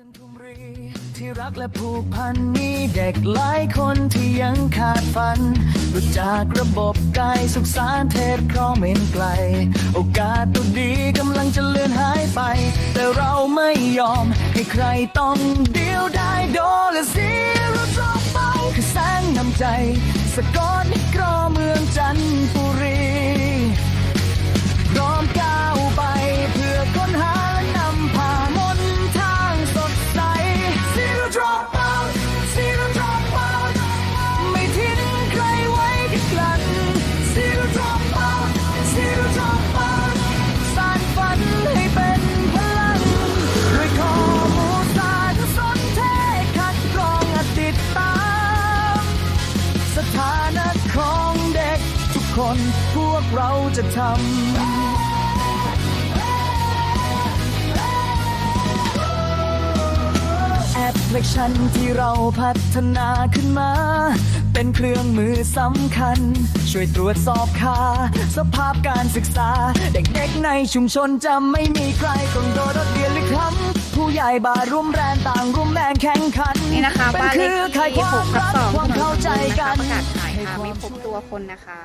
จันทบุรีที่รักและผูกพันมีเด็กหลายคนที่ยังขาดฝันรู้จากระบบกายสุขสารเทศครองเมนไกล โอกาสตัวดีกำลังจะเลือนหายไป แต่เราไม่ยอมให้ใครต้องเดียวได้โดและเสียเราจบเป้าคือแสงนำใจ สะกอตนิกรอเมืองจันทบุรี คน พวกเราจะทำแอปพลิเคชันที่เราพัฒนาขึ้นมา เป็นเครื่องมือสำคัญ ช่วยตรวจสอบค่า สภาพการศึกษา เด็กๆในชุมชนจะไม่มีใครต้องโดดเรียนหรือคำผู้ใหญ่บาร่วมแรงต่างร่วมแรงแข่งขันนี่นะคะเป็นบ้านเคเลรือขข่ายที่ความ6ทับรัก2ความเข้าใจถกันนนประกาศขายค่ะให้ไม่ความพบตัวคนนะคะ